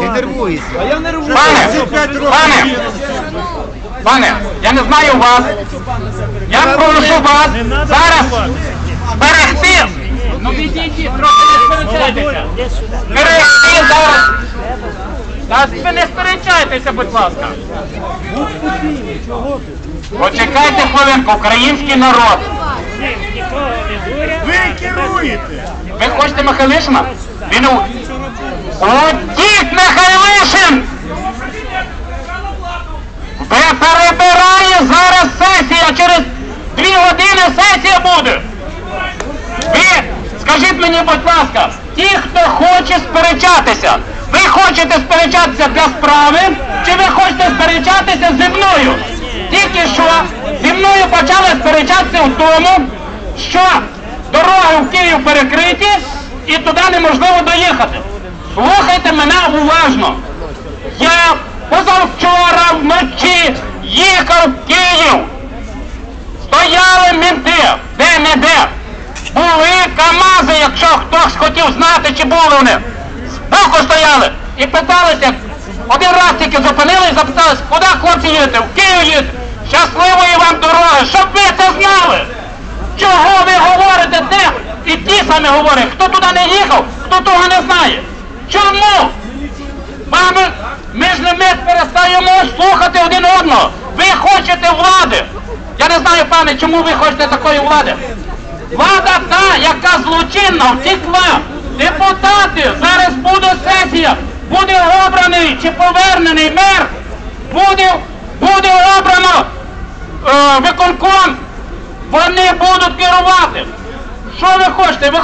Ти нервуєшся. Пане, пане, пане, я не знаю вас. Я прошу вас зараз берегти. Ну відійдіть, трохи не сперечайтеся. Берегти зараз. Та ви не сперечайтеся, будь ласка. Почекайте хвилинку, український народ. Ви керуєте! Ви хочете Михайлишина? Він у... Одіть Михайлишин! Ви перебирає зараз сесія, через дві години сесія буде. Ви скажіть мені, будь ласка, ті, хто хоче сперечатися, ви хочете сперечатися для справи, чи ви хочете сперечатися зі мною? Тільки що зі мною почали сперечатися в тому, що дороги в Київ перекриті і туди неможливо доїхати. Слухайте мене уважно. Я позавчора вночі їхав в Київ. Стояли мінти, де не де. Були КАМАЗи, якщо хтось хотів знати, чи були вони. Збоку стояли і питалися. Один раз тільки зупинились, запиталися, куди хлопці їдете? В Київ їдете. Щасливої вам дороги, щоб ви це знали. Чого ви говорите де? І ті самі говорять, хто туди не їхав, хто того не знає. Чому? Мами, ми ж не ми перестаємо слухати один одного. Ви хочете влади. Я не знаю, пане, чому ви хочете такої влади. Влада та, яка злочинна, втекла. Депутати, зараз буде сесія, буде обраний чи повернений мер, буде, буде обрано е, виконком. Вони будуть керувати. Що ви хочете? Ви